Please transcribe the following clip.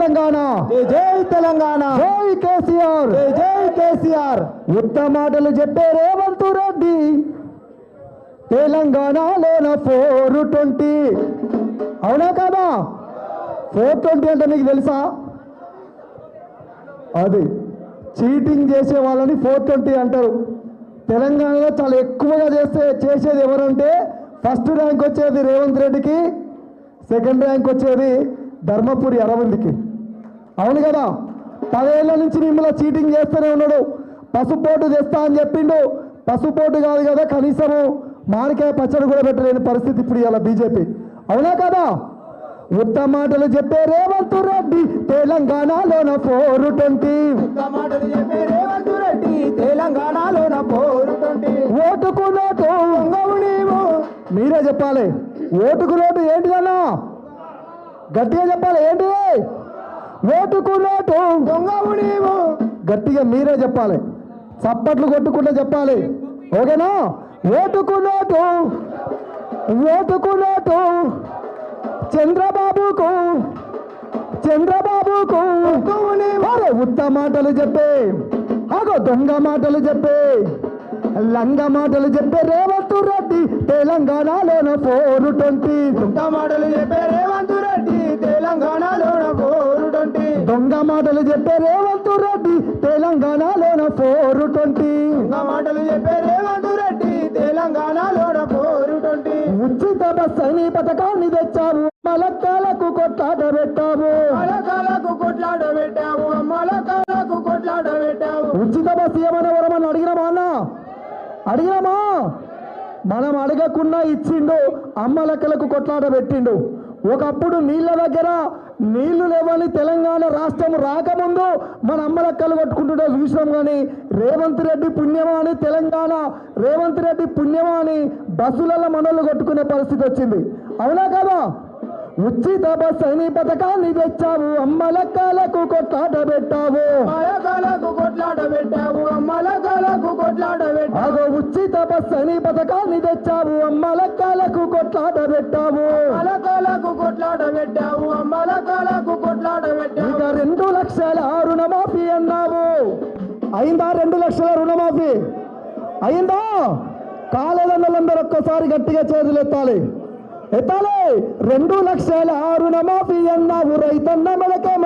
తెలంగాణ. జై తెలంగాణ. జై కేసీఆర్. జై కేసీఆర్. ఉత్తమ మాటలు చెప్పే రేవంత్ రెడ్డి. తెలంగాణలోన ఫోర్ ట్వంటీ. అవునా కదా? ఫోర్ ట్వంటీ అంటే నీకు తెలుసా? అది చీటింగ్ చేసే వాళ్ళని ఫోర్ ట్వంటీ అంటారు. తెలంగాణలో చాలా ఎక్కువగా చేస్తే చేసేది ఎవరంటే ఫస్ట్ ర్యాంక్ వచ్చేది రేవంత్ రెడ్డికి సెకండ్ ర్యాంక్ వచ్చేది ధర్మపురి అరవింద్కి. అవును కదా. పదేళ్ళ నుంచి మిమ్మల్ని చీటింగ్ చేస్తూనే ఉన్నాడు. పసుపోటు తెస్తా అని చెప్పిండు. పసుపోటు కాదు కదా కనీసము. మామిడికాయ పచ్చడి కూడా పెట్టలేని పరిస్థితి ఇప్పుడు ఇలా బీజేపీ. అవునా కదా? ఉత్తమ మాటలు చెప్పే రేవంత్ రెడ్డి తెలంగాణలోన ఫోర్ ట్వంటీ. తెలంగాణలోన పోరుతుంటే ఓటుకు నోటు మీరే చెప్పాలి. ఓటుకు నోటు ఏంటిదన్నా? గట్టిగా చెప్పాలి. ఏంటిది ఓటుకు నోటు దొంగవు నీవు. గట్టిగా మీరే చెప్పాలి. చప్పట్లు కొట్టుకుంటే చెప్పాలి. ఓకేనా? ఓటుకు నోటు ఓటుకు నోటు చంద్రబాబుకు చంద్రబాబుకు ఉత్త మాటలు చెప్పే. అగో దొంగ మాటలు చెప్పే. లంగ మాటలు చెప్పే రేవంత్ రెడ్డి. తెలంగాణలోన ఫోర్ ట్వంటీ. దొంగ మాటలు చెప్పే రేవంత్ దొంగ మాటలు చెప్పే రేవంత్ రెడ్డి తెలంగాణలోన ఫోర్ ట్వంటీ. దొంగ మాటలు చెప్పే రేవంత్ రెడ్డి తెలంగాణలోన పోరుతుంటే ఉచిత బస్ అని పథకాన్ని తెచ్చావు మలక్కాలకు కొట్లాట పెట్టావు. మలకాలకు కొట్లాడ పెట్టావు మలకాలకు కొట్లాడ పెట్టావు. ఉచిత బస్ ఏమైనా వరమని అడిగినామా అన్న? అడిగినామా? మనం అడగకుండా ఇచ్చిండు అమ్మ లెక్కలకు కొట్లాట పెట్టిండు. ఒకప్పుడు నీళ్ళ దగ్గర నీళ్ళు లేవని తెలంగాణ రాష్ట్రం రాకముందు మన అమ్మలక్కలు కొట్టుకుంటుంటే చూసినాం కానీ రేవంత్ రెడ్డి పుణ్యమా అని తెలంగాణ రేవంత్ రెడ్డి పుణ్యమా అని బస్సులలో మనల్ని కొట్టుకునే పరిస్థితి వచ్చింది. అవునా కదా? ఉచిత బస్ అని పథకాన్ని తెచ్చావు అమ్మలక్కలకు కొట్లాట పెట్టావు. కొట్లాట పెట్టావు మలకాలకు పెట్టావు అని పథకాన్ని తెచ్చావు. అమ్మ లెక్కలకు కొట్లాట పెట్టావు. మలకాలకు కొట్లాడ పెట్టావు. మలకాలకు కొట్లాడ పెట్టావు. ఇక రెండు లక్షల రుణమాఫీ అన్నావు. అయిందా రెండు లక్షల రుణమాఫీ? అయిందా? కాలేదన్నలందరూ ఒక్కసారి గట్టిగా చేతులు ఎత్తాలి. ఎత్తాలి రెండు లక్షల రుణమాఫీ అన్నావు. రైతన్న మనకే